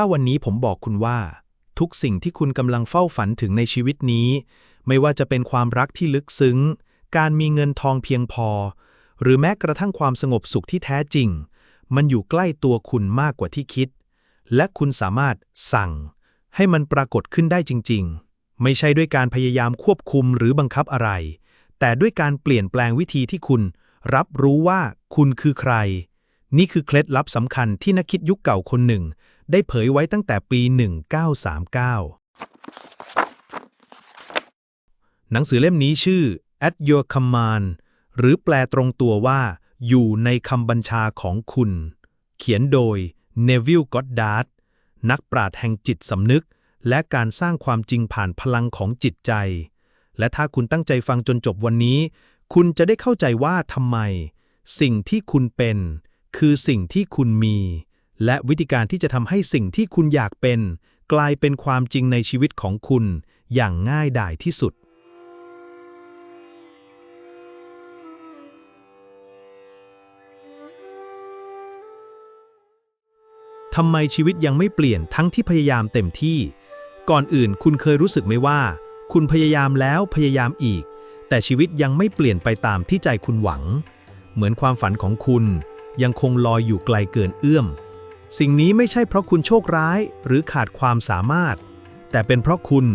ถ้าวันนี้ผมบอกคุณว่า ทุกสิ่งที่คุณกำลังเฝ้าฝันถึงในชีวิตนี้ ไม่ว่าจะเป็นความรักที่ลึกซึ้ง การมีเงินทองเพียงพอ หรือแม้กระทั่งความสงบสุขที่แท้จริง มันอยู่ใกล้ตัวคุณมากกว่าที่คิด และคุณสามารถสั่ง ให้มันปรากฏขึ้นได้จริง ๆ ไม่ใช่ด้วยการพยายามควบคุมหรือบังคับอะไร แต่ด้วยการเปลี่ยนแปลงวิธีที่คุณ รับรู้ว่าคุณคือใคร นี่คือเคล็ดลับสำคัญที่นักคิดยุคเก่าคนหนึ่ง ได้เผยไว้ตั้งแต่ปี 1939 หนังสือเล่มนี้ชื่อ At Your Command หรือแปลตรงตัวว่า อยู่ในคำบัญชาของคุณ เขียนโดย Neville Goddard นักปราชญ์แห่งจิตสำนึก และการสร้างความจริงผ่านพลังของจิตใจ และถ้าคุณตั้งใจฟังจนจบวันนี้ คุณจะได้เข้าใจว่าทำไม สิ่งที่คุณเป็น คือสิ่งที่คุณมี และวิธีการที่จะทำให้สิ่งที่คุณอยากเป็น กลายเป็นความจริงในชีวิตของคุณ อย่างง่ายดายที่สุด ทำไมชีวิตยังไม่เปลี่ยนทั้งที่พยายามเต็มที่ ก่อนอื่นคุณเคยรู้สึกไหมว่า คุณพยายามแล้วพยายามอีก แต่ชีวิตยังไม่เปลี่ยนไปตามที่ใจคุณหวัง เหมือนความฝันของคุณยังคงลอยอยู่ไกลเกินเอื้อม สิ่งนี้ไม่ใช่เพราะคุณโชคร้ายหรือขาดความสามารถ แต่เป็นเพราะคุณ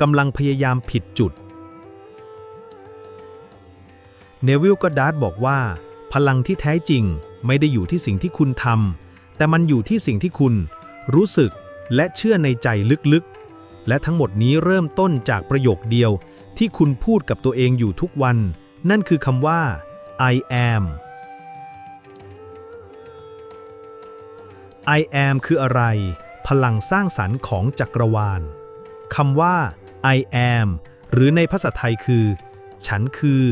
กำลังพยายามผิดจุด เนวิลก็ดาร์ดบอกว่า พลังที่แท้จริงไม่ได้อยู่ที่สิ่งที่คุณทำแต่มันอยู่ที่สิ่งที่คุณ รู้สึกและเชื่อในใจลึกๆ และทั้งหมดนี้เริ่มต้นจากประโยคเดียวที่คุณพูดกับตัวเองอยู่ทุกวัน นั่นคือคำว่า I am I am คืออะไร พลังสร้างสรรค์ของจักรวาลคำว่า I am หรือในภาษาไทยคือ ฉันคือ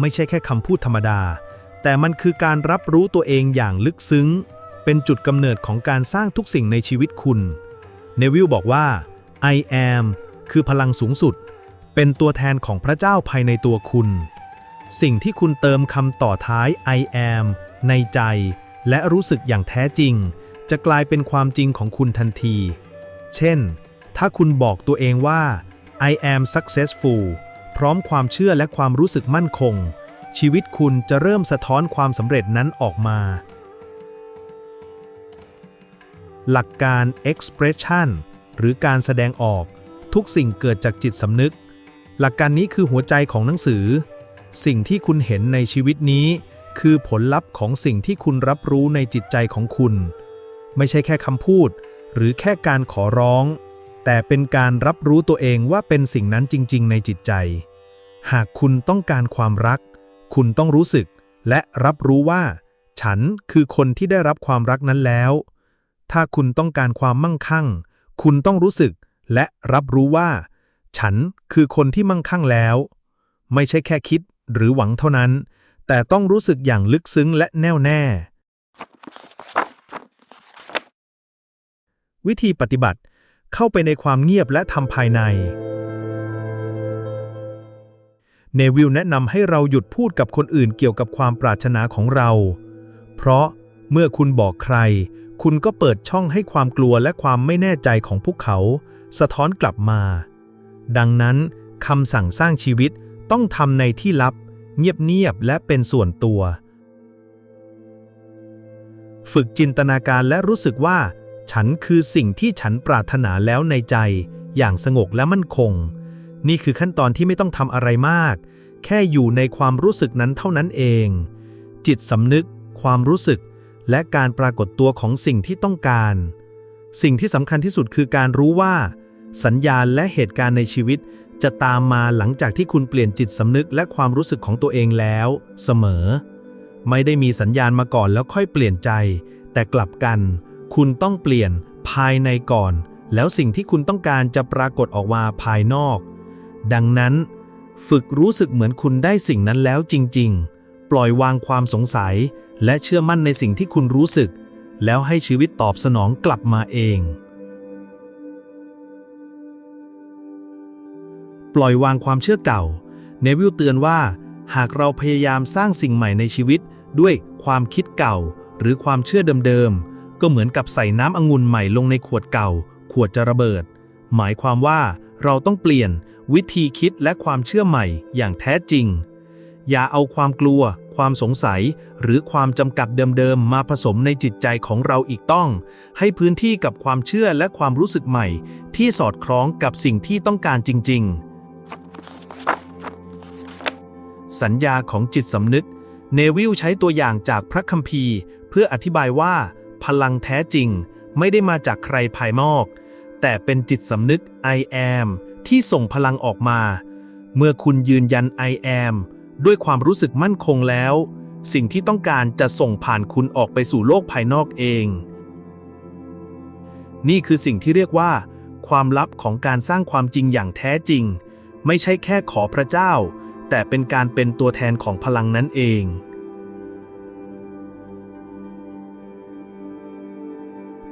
ไม่ใช่แค่คำพูดธรรมดา แต่มันคือการรับรู้ตัวเองอย่างลึกซึ้ง เป็นจุดกำเนิดของการสร้างทุกสิ่งในชีวิตคุณ เนวิลบอกว่า I am คือพลังสูงสุด เป็นตัวแทนของพระเจ้าภายในตัวคุณ สิ่งที่คุณเติมคำต่อท้าย I am ในใจ และรู้สึกอย่างแท้จริง จะกลายเป็นความจริงของคุณทันที เช่น ถ้าคุณบอกตัวเองว่า I am successful พร้อมความเชื่อและความรู้สึกมั่นคง ชีวิตคุณจะเริ่มสะท้อนความสำเร็จนั้นออกมา หลักการ expression หรือการแสดงออก ทุกสิ่งเกิดจากจิตสำนึก หลักการนี้คือหัวใจของหนังสือ สิ่งที่คุณเห็นในชีวิตนี้ คือผลลัพธ์ของสิ่งที่คุณรับรู้ในจิตใจของคุณ ไม่ใช่แค่คำพูด หรือแค่การขอร้อง แต่เป็นการรับรู้ตัวเองว่าเป็นสิ่งนั้นจริง ๆ ในจิตใจ หากคุณต้องการความรัก คุณต้องรู้สึก และรับรู้ว่า ฉันคือคนที่ได้รับความรักนั้นแล้ว ถ้าคุณต้องการความมั่งคั่ง คุณต้องรู้สึก และรับรู้ว่า ฉันคือคนที่มั่งคั่งแล้ว ไม่ใช่แค่คิดหรือหวังเท่านั้น แต่ต้องรู้สึกอย่างลึกซึ้งและแน่วแน่ วิธีปฏิบัติ เข้าไปในความเงียบและทำภายใน เนวิลแนะนำให้เราหยุดพูดกับคนอื่นเกี่ยวกับความปรารถนาของเรา เพราะเมื่อคุณบอกใคร คุณก็เปิดช่องให้ความกลัวและความไม่แน่ใจของพวกเขา สะท้อนกลับมา ดังนั้นคำสั่งสร้างชีวิตต้องทำในที่ลับ เงียบๆและเป็นส่วนตัว ฝึกจินตนาการและรู้สึกว่า ฉันคือสิ่งที่ฉันปรารถนาแล้วในใจ อย่างสงบและมั่นคง นี่คือขั้นตอนที่ไม่ต้องทำอะไรมาก แค่อยู่ในความรู้สึกนั้นเท่านั้นเอง จิตสำนึก ความรู้สึก และการปรากฏตัวของสิ่งที่ต้องการ สิ่งที่สำคัญที่สุดคือการรู้ว่า สัญญาณและเหตุการณ์ในชีวิต จะตามมาหลังจากที่คุณเปลี่ยนจิตสำนึกและความรู้สึกของตัวเองแล้ว เสมอ ไม่ได้มีสัญญาณมาก่อนแล้วค่อยเปลี่ยนใจ แต่กลับกัน คุณต้องเปลี่ยนภายในก่อน แล้วสิ่งที่คุณต้องการจะปรากฏออกมาภายนอก ดังนั้น ฝึกรู้สึกเหมือนคุณได้สิ่งนั้นแล้วจริง ๆ ปล่อยวางความสงสัย และเชื่อมั่นในสิ่งที่คุณรู้สึก แล้วให้ชีวิตตอบสนองกลับมาเอง ปล่อยวางความเชื่อเก่า เนวิลเตือนว่า หากเราพยายามสร้างสิ่งใหม่ในชีวิตด้วยความคิดเก่า หรือความเชื่อเดิมๆ ก็เหมือนกับใส่น้ำองุ่นใหม่ลงในขวดเก่า ขวดจะระเบิด หมายความว่าเราต้องเปลี่ยนวิธีคิดและความเชื่อใหม่อย่างแท้จริง อย่าเอาความกลัว ความสงสัย หรือความจำกัดเดิมๆ มาผสมในจิตใจของเราอีกต้อง ให้พื้นที่กับความเชื่อและความรู้สึกใหม่ ที่สอดคล้องกับสิ่งที่ต้องการจริง ๆ สัญญาของจิตสำนึก เนวิลใช้ตัวอย่างจากพระคัมภีร์ เพื่ออธิบายว่า พลังแท้จริง ไม่ได้มาจากใครภายนอก แต่เป็นจิตสำนึก I am ที่ส่งพลังออกมา เมื่อคุณยืนยัน I am ด้วยความรู้สึกมั่นคงแล้ว สิ่งที่ต้องการจะส่งผ่านคุณออกไปสู่โลกภายนอกเอง นี่คือสิ่งที่เรียกว่า ความลับของการสร้างความจริงอย่างแท้จริง ไม่ใช่แค่ขอพระเจ้า แต่เป็นการเป็นตัวแทนของพลังนั้นเอง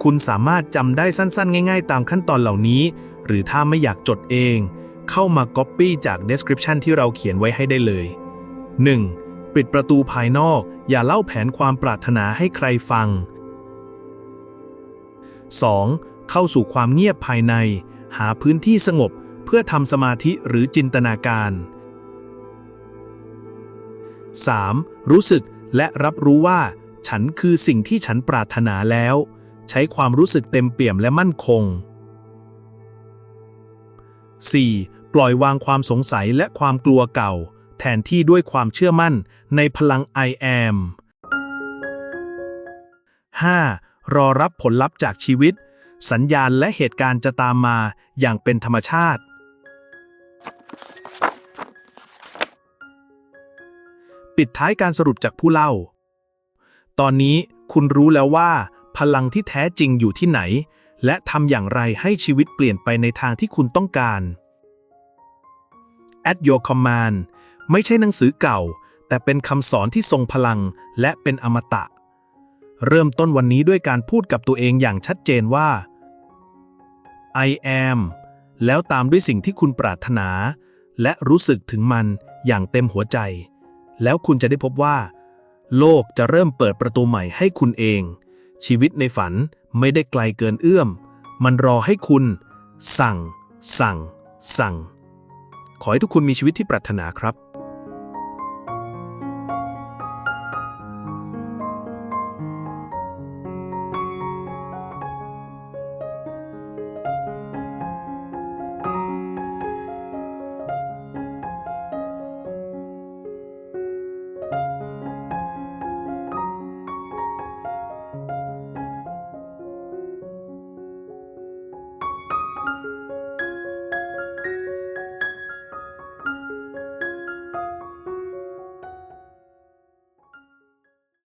คุณสามารถจำได้สั้นๆ ง่าย ๆ ตามขั้นตอนเหล่านี้ หรือถ้าไม่อยากจดเอง เข้ามา Copy จาก Description ที่เราเขียนไว้ให้ได้เลย 1. ปิดประตูภายนอก อย่าเล่าแผนความปรารถนาให้ใครฟัง 2. เข้าสู่ความเงียบภายใน หาพื้นที่สงบ เพื่อทำสมาธิหรือจินตนาการ 3. รู้สึกและรับรู้ว่า ฉันคือสิ่งที่ฉันปรารถนาแล้ว ใช้ความรู้สึกเต็มเปี่ยมและมั่นคง 4. ปล่อยวางความสงสัยและความกลัวเก่า แทนที่ด้วยความเชื่อมั่นในพลัง I am 5. รอรับผลลัพธ์จากชีวิต สัญญาณและเหตุการณ์จะตามมาอย่างเป็นธรรมชาติ ปิดท้ายการสรุปจากผู้เล่า ตอนนี้คุณรู้แล้วว่า พลังที่แท้จริงอยู่ที่ไหน และทำอย่างไรให้ชีวิตเปลี่ยนไปในทางที่คุณต้องการ At Your Command ไม่ใช่หนังสือเก่า แต่เป็นคำสอนที่ทรงพลังและเป็นอมตะ เริ่มต้นวันนี้ด้วยการพูดกับตัวเองอย่างชัดเจนว่า I am แล้วตามด้วยสิ่งที่คุณปรารถนา และรู้สึกถึงมันอย่างเต็มหัวใจ แล้วคุณจะได้พบว่า โลกจะเริ่มเปิดประตูใหม่ให้คุณเอง ชีวิตในฝันไม่ได้ไกลเกินเอื้อม มันรอให้คุณ สั่ง สั่ง สั่ง ขอให้ทุกคุณมีชีวิตที่ปรารถนาครับ